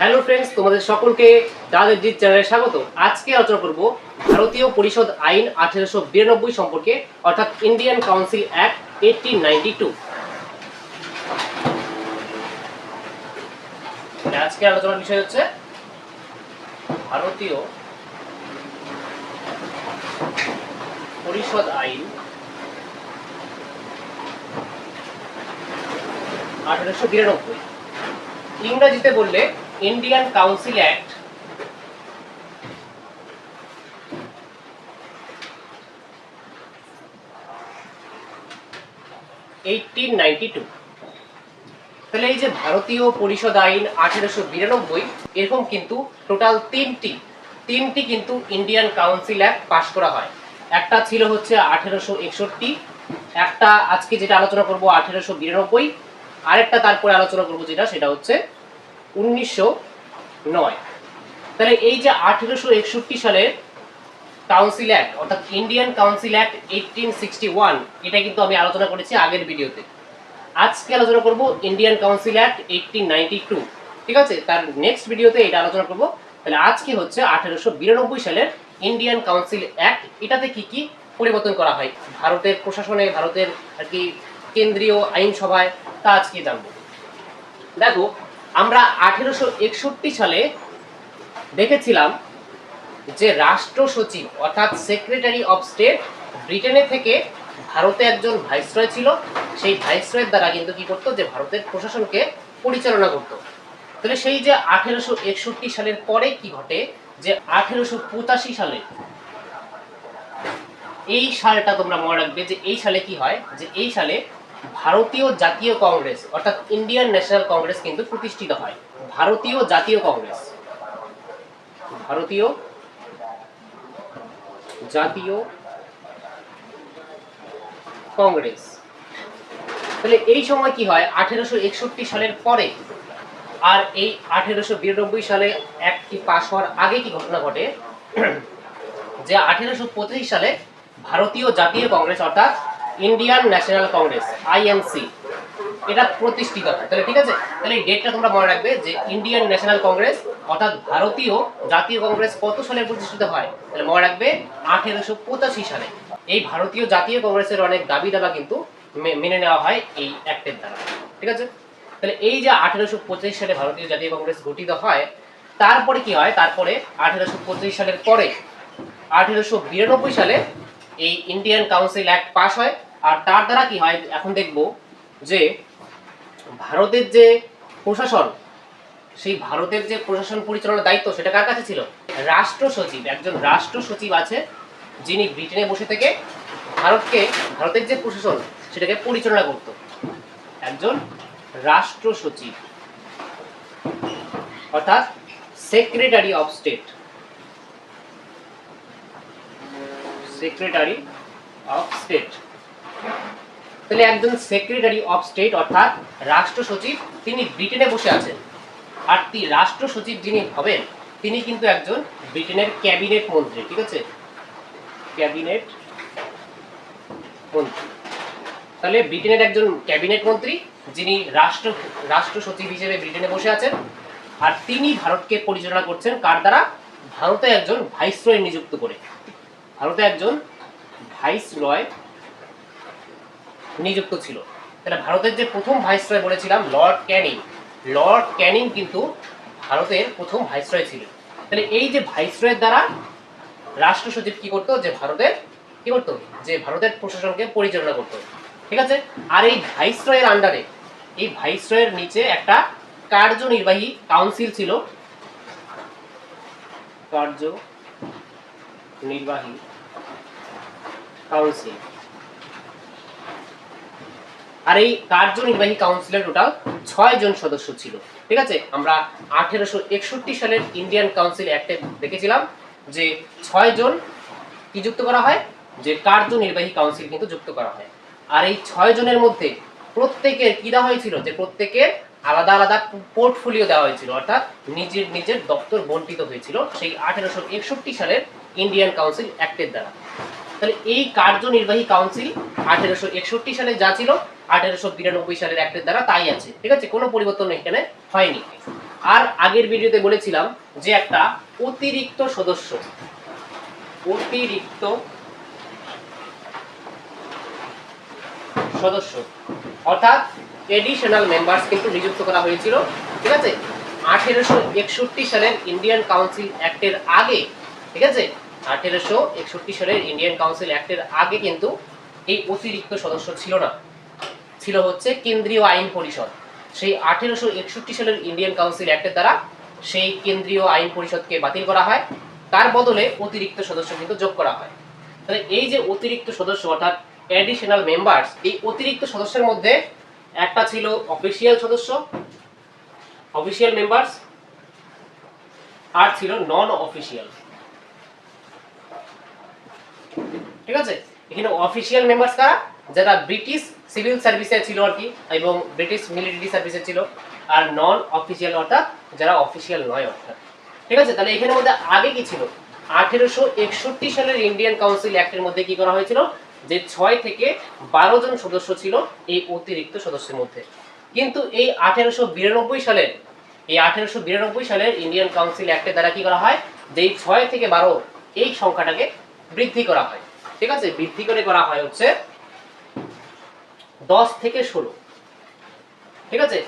Hello friends তোমাদের সকলকে দাদের জিৎ চ্যানেলে স্বাগত। আজকে আলোচনা করব ভারতীয় পরিষদ আইন আঠেরোশো বিরানব্বই সম্পর্কে, অর্থাৎ Indian council act eighteen ninety two আজকে আলোচনার বিষয় হচ্ছে ভারতীয় পরিষদ আইন আঠেরোশো বিরানব্বই। ইংরেজিতে বললে ইন্ডিয়ান কাউন্সিল অ্যাক্ট এইটিন তাহলে এই যে ভারতীয় পরিষদ আইন আঠেরোশো বিরানব্বই, এরকম কিন্তু টোটাল তিনটি তিনটি কিন্তু ইন্ডিয়ান কাউন্সিল অ্যাক্ট পাশ করা হয়। একটা ছিল হচ্ছে আঠেরোশো একষট্টি, একটা আজকে যেটা আলোচনা করব আঠেরোশো বিরানব্বই, আরেকটা তারপরে আলোচনা করব যেটা, সেটা হচ্ছে উনিশশো নয়। তাহলে এই যে আঠেরোশো একষট্টি সালের কাউন্সিল অ্যাক্ট অর্থাৎ Indian council act eighteen sixty one এটা কিন্তু আমি আলোচনা করেছি আগের ভিডিওতে। আজকে আলোচনা করব Indian council act eighteen ninety two ঠিক আছে? তার নেক্সট ভিডিওতে এটা আলোচনা করব। তাহলে আজকে হচ্ছে আঠেরোশো বিরানব্বই সালের ইন্ডিয়ান কাউন্সিল অ্যাক্ট এটাতে কি কি পরিবর্তন করা হয়? ভারতের প্রশাসনে, ভারতের আর কি কেন্দ্রীয় আইনসভায়, তা আজকে জানব। দেখো আমরা আঠেরোশো একষট্টি সালে দেখেছিলাম যে রাষ্ট্র সচিব অর্থাৎ সেক্রেটারি অফ স্টেট ব্রিটেনে থেকে ভারতে একজন ভাইসরয় ছিল। সেই ভাইসরয়ের দ্বারা কিন্তু কি করতো যে ভারতের প্রশাসনকে পরিচালনা করত। তাহলে সেই যে আঠেরোশো একষট্টি সালের পরে কি ঘটে যে আঠেরোশো পঁচাশি সালে এই সালটা তোমরা মনে রাখবে যে এই সালে কি হয়? যে এই সালে ভারতীয় জাতীয় কংগ্রেস, অর্থাৎ ইন্ডিয়ান ন্যাশনাল কংগ্রেস কিন্তু প্রতিষ্ঠিত হয়। ভারতীয় জাতীয় কংগ্রেস। ভারতীয় জাতীয় কংগ্রেস। তাহলে এই সময় কি হয়? আঠেরোশো একষট্টি সালের পরে আর এই আঠেরোশো বিরানব্বই সালে একটি পাশ হওয়ার আগে কি ঘটনা ঘটে? যে আঠেরোশো পঁচিশ সালে ভারতীয় জাতীয় কংগ্রেস, অর্থাৎ ইন্ডিয়ান ন্যাশনাল কংগ্রেস আইএনসি এটা প্রতিষ্ঠিত হয়। তাহলে ঠিক আছে? তাহলে এই ডেটটা তোমরা মনে রাখবে যে ইন্ডিয়ান ন্যাশনাল কংগ্রেস অর্থাৎ ভারতীয় জাতীয় কংগ্রেস কত সালে প্রতিষ্ঠিত হয়? তাহলে মনে রাখবে আঠেরোশো পঁচাশি সালে। এই ভারতীয় জাতীয় কংগ্রেসের অনেক দাবি দাবা কিন্তু মেনে নেওয়া হয় এই অ্যাক্টের দ্বারা। ঠিক আছে? তাহলে এই যে আঠেরোশো পঁচিশ সালে ভারতীয় জাতীয় কংগ্রেস গঠিত হয়, তারপরে কি হয়? তারপরে আঠেরোশো পঁচিশ সালের পরে আঠেরোশো বিরানব্বই সালে এই ইন্ডিয়ান কাউন্সিল অ্যাক্ট পাস হয়। আর তার দ্বারা কি হয়, এখন দেখব যে ভারতের যে প্রশাসন, সেই ভারতের যে প্রশাসন পরিচালনার দায়িত্ব সেটা কার কাছে ছিল? রাষ্ট্র সচিব, একজন রাষ্ট্র সচিব আছে যিনি ব্রিটেনে বসে থেকে ভারতকে, ভারতের যে প্রশাসন সেটাকে পরিচালনা করত। একজন রাষ্ট্র সচিব, অর্থাৎ secretary of state. Secretary of state. তাহলে একজন সেক্রেটারি অফ স্টেট অর্থাৎ রাষ্ট্র সচিব, তিনি ব্রিটেনে বসে আছেন। আর তি রাষ্ট্র সচিব যিনি হবেন, তিনি কিন্তু একজন ব্রিটেনের ক্যাবিনেট মন্ত্রী, ঠিক আছে? ক্যাবিনেট মন্ত্রী। তাহলে ব্রিটেনের একজন ক্যাবিনেট মন্ত্রী, যিনি রাষ্ট্র রাষ্ট্র সচিব হিসেবে ব্রিটেনে বসে আছেন, আর তিনি ভারতকে পরিচালনা করছেন কার দ্বারা? ভারতে একজন ভাইসরয় নিযুক্ত করে। ভারতে একজন ভাইসরয় নিযুক্ত ছিল। তাহলে ভারতের যে প্রথম ভাইসরয় বলেছিলাম লর্ড ক্যানিং লর্ড ক্যানিং কিন্তু ভারতের প্রথম ভাইসরয় ছিলেন তাহলে এই যে ভাইসরয়ের দ্বারা রাষ্ট্র সচিব কি করতো? যে ভারতের, কি করতো? যে ভারতের প্রশাসনকে পরিচালনা করতো। ঠিক আছে? আর এই ভাইসরয়ের আন্ডারে এই ভাইসরয়ের নিচে একটা কার্যনির্বাহী কাউন্সিল ছিল। কার্য নির্বাহী কাউন্সিল আর এই কার্যনির্বাহী কাউন্সিলের টোটাল ছয় জন সদস্য ছিল। ঠিক আছে? আমরা আঠেরোশো একষট্টি সালের ইন্ডিয়ান কাউন্সিল অ্যাক্টে দেখেছিলাম যে ছয় জন কি যুক্ত করা হয়? যে কার্যনির্বাহী কাউন্সিল কিন্তু যুক্ত করা হয়। আর এই ছয় জনের মধ্যে প্রত্যেকের কি দেওয়া হয়েছিল? যে প্রত্যেকের আলাদা আলাদা পোর্টফোলিও দেওয়া হয়েছিল, অর্থাৎ নিজের নিজের দপ্তর বন্টিত হয়েছিল সেই আঠেরোশো একষট্টি সালের ইন্ডিয়ান কাউন্সিল অ্যাক্টের দ্বারা। তাহলে এই কার্যনির্বাহী কাউন্সিল আঠেরোশো একষট্টি সালে যা ছিল, আঠেরোশো বিরানব্বই সালের অ্যাক্টের দ্বারা তাই আছে। ঠিক আছে? কোনো পরিবর্তন এখানে হয়নি। আর আগের ভিডিওতে বলেছিলাম যে একটা অতিরিক্ত সদস্য অতিরিক্ত সদস্য, অর্থাৎ এডিশনাল মেম্বার্স কিন্তু নিযুক্ত করা হয়েছিল। ঠিক আছে? আঠেরোশো একষট্টি সালের ইন্ডিয়ান কাউন্সিল অ্যাক্টের আগে। ঠিক আছে? আঠেরোশো একষট্টি সালের ইন্ডিয়ান কাউন্সিল অ্যাক্টের আগে কিন্তু এই অতিরিক্ত সদস্য ছিল না। ছিল হচ্ছে কেন্দ্রীয় আইন পরিষদ। সেই আঠেরোশো একষট্টি সালের ইন্ডিয়ান কাউন্সিল অ্যাক্টের দ্বারা সেই কেন্দ্রীয় আইন পরিষদকে বাতিল করা হয়। তার বদলে অতিরিক্ত সদস্য কিন্তু যোগ করা হয়। তাহলে এই যে অতিরিক্ত সদস্য অর্থাৎ অ্যাডিশনাল মেম্বার্স এই অতিরিক্ত সদস্যের মধ্যে একটা ছিল অফিসিয়াল সদস্য অফিসিয়াল মেম্বার্স আর ছিল নন অফিসিয়াল ঠিক আছে? এখানে অফিসিয়াল মেম্বার্স কারা? যারা ব্রিটিশ সিভিল সার্ভিসে ছিল আর কি, এবং ব্রিটিশ মিলিটারি সার্ভিসে ছিল, আর নন অফিসিয়াল অর্থাৎ যারা অফিসিয়াল নয় অর্থাৎ। ঠিক আছে? তাহলে এখানের মধ্যে আগে কি ছিল? আঠেরোশো একষট্টি সালের ইন্ডিয়ান কাউন্সিল অ্যাক্টের মধ্যে কি করা হয়েছিল? যে ছয় থেকে বারো জন সদস্য ছিল এই অতিরিক্ত সদস্যের মধ্যে। কিন্তু এই আঠেরোশো বিরানব্বই সালের, এই আঠেরোশো বিরানব্বই সালের ইন্ডিয়ান কাউন্সিল অ্যাক্টের দ্বারা কি করা হয়? যে ছয় থেকে বারো এই সংখ্যাটাকে বৃদ্ধি করা হয়। ঠিক আছে? বৃদ্ধি করে করা হয় হচ্ছে দশ থেকে ষোলো। ঠিক আছে?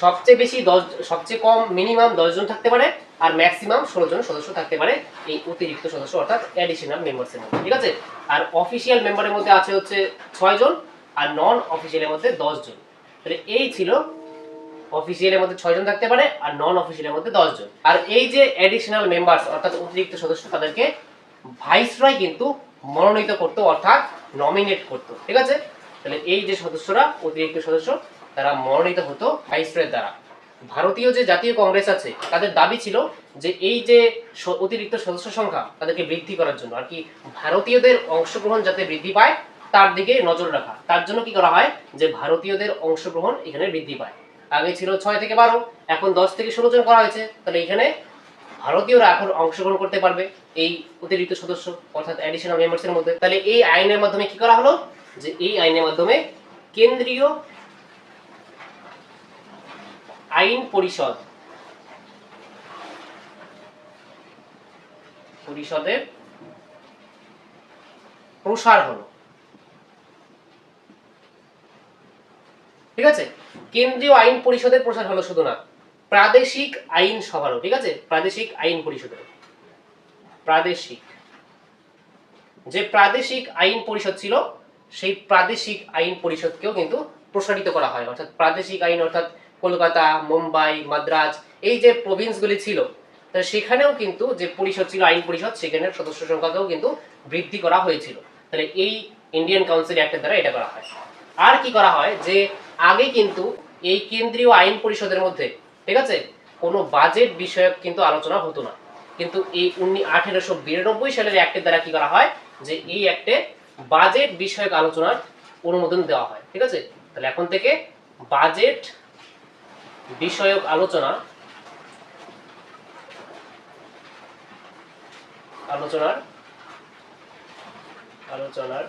সবচেয়ে বেশি দশ, সবচেয়ে কম মিনিমাম দশ জন থাকতে পারে আর ম্যাক্সিমাম ষোলো জন সদস্য থাকতে পারে এই অতিরিক্ত সদস্য অর্থাৎ অ্যাডিশনাল মধ্যে। ঠিক আছে? আর অফিসিয়াল মেম্বারের মধ্যে আছে হচ্ছে ছয় জন আর নন অফিসিয়ালের মধ্যে দশ জন। তাহলে এই ছিল অফিসিয়ালের মধ্যে ছয় জন থাকতে পারে আর নন অফিসিয়ালের মধ্যে দশ জন আর এই যে অ্যাডিশনাল মেম্বার্স অর্থাৎ অতিরিক্ত সদস্য তাদেরকে ভাইসরয় কিন্তু মনোনীত করতো, অর্থাৎ নমিনেট করতো, ঠিক আছে? তাহলে এই যে সদস্যরা, অতিরিক্ত সদস্য, তারা মনোনীত হতো ভাইসরয়ের দ্বারা। ভারতীয় যে জাতীয় কংগ্রেস আছে, তাদের দাবি ছিল যে এই যে অতিরিক্ত সদস্য সংখ্যা তাদেরকে বৃদ্ধি করার জন্য, আর কি ভারতীয়দের অংশগ্রহণ যাতে বৃদ্ধি পায়, তার দিকে নজর রাখা। তার জন্য কি করা হয়? যে ভারতীয়দের অংশগ্রহণ এখানে বৃদ্ধি পায়। আগে ছিল ছয় থেকে বারো, এখন দশ থেকে ষোলো জন করা হয়েছে। তাহলে এখানে ভারতীয়রা এখন অংশগ্রহণ করতে পারবে এই অতিরিক্ত সদস্য, অর্থাৎ অ্যাডিশনাল মেম্বার্সের মধ্যে। তাহলে এই আইনের মাধ্যমে কি করা হলো? যে এই আইনের মাধ্যমে কেন্দ্রীয় আইন পরিষদ, পরিষদের প্রসার হলো। ঠিক আছে? কেন্দ্রীয় আইন পরিষদের প্রসার হলো শুধু না, প্রাদেশিক আইন সভারও, ঠিক আছে? প্রাদেশিক আইন পরিষদের। প্রাদেশিক। যে প্রাদেশিক আইন পরিষদ ছিল, সেই প্রাদেশিক আইন পরিষদকেও কিন্তু প্রসারিত করা হয়। অর্থাৎ প্রাদেশিক আইন, অর্থাৎ কলকাতা, মুম্বাই, মাদ্রাজ, এই যে প্রভিন্সগুলি ছিল সেখানেও কিন্তু যে পরিষদ ছিল, আইন পরিষদ, সেখানের সদস্য সংখ্যাকেও কিন্তু বৃদ্ধি করা হয়েছিল। তাহলে এই ইন্ডিয়ান কাউন্সিল অ্যাক্টের দ্বারা এটা করা হয়। আর কি করা হয়? যে আগে কিন্তু এই কেন্দ্রীয় আইন পরিষদের মধ্যে, ঠিক আছে? কোনো বাজেট বিষয়ক কিন্তু আলোচনা হতো না। কিন্তু এই উনি আঠেরোশো বিরানব্বই সালের অ্যাক্টের দ্বারা কি করা হয়? যে এই অ্যাক্টে বাজেট বিষয়ক আলোচনার অনুমোদন দেওয়া হয়, ঠিক আছে? তাহলে এখন থেকে বাজেট বিষয়ক আলোচনা আলোচনার আলোচনার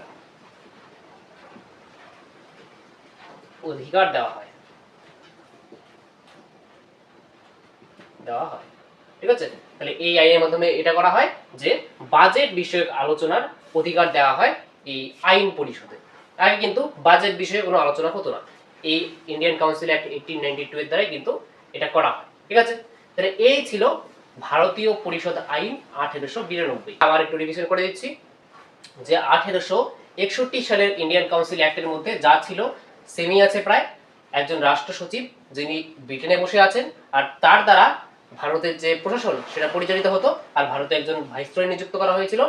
অধিকার দেওয়া হয়। দেওয়া হয়। ঠিক আছে? তাহলে এই আইনের মাধ্যমে এটা করা হয় যে বাজেট বিষয়ক আলোচনার অধিকার দেওয়া হয় এই আইন পরিষদে। আগে কিন্তু বাজেট বিষয়ে কোনো আলোচনা হতো না। এই Indian council act eighteen ninety two এর দ্বারাই কিন্তু এটা করা হয়। ঠিক আছে? তাহলে এই ছিল ভারতীয় পরিষদ আইন আঠেরোশো বিরানব্বই। আবার একটু রিভিশন করে দিচ্ছি যে আঠেরোশো একষট্টি সালের ইন্ডিয়ান কাউন্সিল অ্যাক্টের মধ্যে যা ছিল সেমি আছে প্রায়, একজন রাষ্ট্র সচিব যিনি ব্রিটেনে বসে আছেন, আর তার দ্বারা ভারতের যে প্রশাসন সেটা পরিচালিত হতো, আর ভারতে একজন ভাইসরয় নিযুক্ত করা হয়েছিল।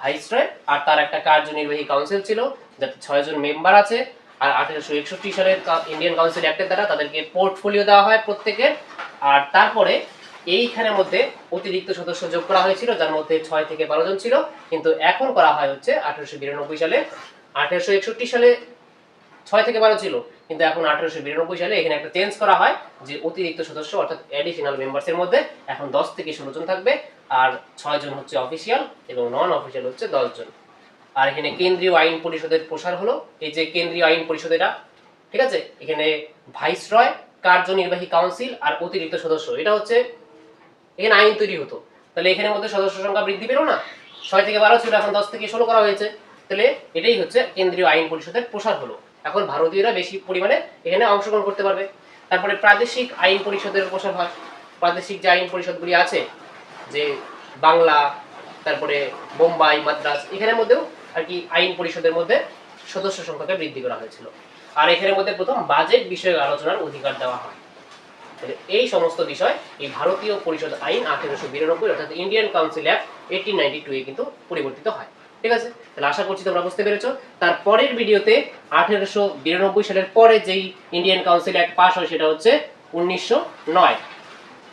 ভাইসরয়, আর তার একটা কার্যনির্বাহী কাউন্সিল ছিল, যাতে ছয়জন মেম্বার আছে, আর আঠেরোশো একষট্টি সালের ইন্ডিয়ান কাউন্সিল অ্যাক্টের দ্বারা তাদেরকে পোর্টফোলিও দেওয়া হয় প্রত্যেকের আর তারপরে এইখানের মধ্যে অতিরিক্ত সদস্য যোগ করা হয়েছিল, যার মধ্যে ছয় থেকে বারো জন ছিল। কিন্তু এখন করা হয় হচ্ছে আঠেরোশো বিরানব্বই সালে। আঠেরোশো একষট্টি সালে ছয় থেকে বারো ছিল, কিন্তু এখন আঠেরোশো বিরানব্বই সালে এখানে একটা চেঞ্জ করা হয়, যে অতিরিক্ত সদস্য, অর্থাৎ অ্যাডিশনাল মেম্বার্সের মধ্যে এখন দশ থেকে ষোলো জন থাকবে, আর ছয় জন হচ্ছে অফিসিয়াল এবং নন অফিসিয়াল হচ্ছে দশ জন। আর এখানে কেন্দ্রীয় আইন পরিষদের প্রসার হলো, এই যে কেন্দ্রীয় আইন পরিষদ এটা, ঠিক আছে? এখানে ভাইসরয় কার্যনির্বাহী কাউন্সিল আর অতিরিক্ত সদস্য, এটা হচ্ছে, এখানে আইন তৈরি হতো। তাহলে এখানের মধ্যে সদস্য সংখ্যা বৃদ্ধি পেল না? ছয় থেকে বারো ছিল, এখন দশ থেকে ষোলো করা হয়েছে। তাহলে এটাই হচ্ছে কেন্দ্রীয় আইন পরিষদের প্রসার হলো। এখন ভারতীয়রা বেশি পরিমাণে এখানে অংশগ্রহণ করতে পারবে। তারপরে প্রাদেশিক আইন পরিষদের প্রসার হয় প্রাদেশিক যে আইন পরিষদগুলি আছে, যে বাংলা, তারপরে বোম্বাই, মাদ্রাস, এখানের মধ্যেও আর কি আইন পরিষদের মধ্যে সদস্য সংখ্যাকে বৃদ্ধি করা হয়েছিল। আর এখানের মধ্যে প্রথম বাজেট বিষয়ে আলোচনার অধিকার দেওয়া হয়। এই সমস্ত বিষয় এই ভারতীয় পরিষদ আইন আঠেরোশো বিরানব্বই অর্থাৎ Indian council act eighteen ninety two এ কিন্তু পরিবর্তিত হয়। ঠিক আছে? তাহলে আশা করছি তোমরা বুঝতে পেরেছ। তার পরের ভিডিওতে আঠেরোশো বিরানব্বই সালের পরে যেই ইন্ডিয়ান কাউন্সিল অ্যাক্ট পাস হয় সেটা হচ্ছে উনিশশো নয়।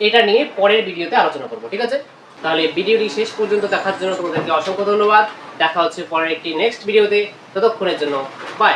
এটা নিয়ে পরের ভিডিওতে আলোচনা করব, ঠিক আছে? তাহলে ভিডিওটি শেষ পর্যন্ত দেখার জন্য তোমাদেরকে অসংখ্য ধন্যবাদ। দেখা হচ্ছে পরের একটি নেক্সট ভিডিওতে। ততক্ষণের জন্য বাই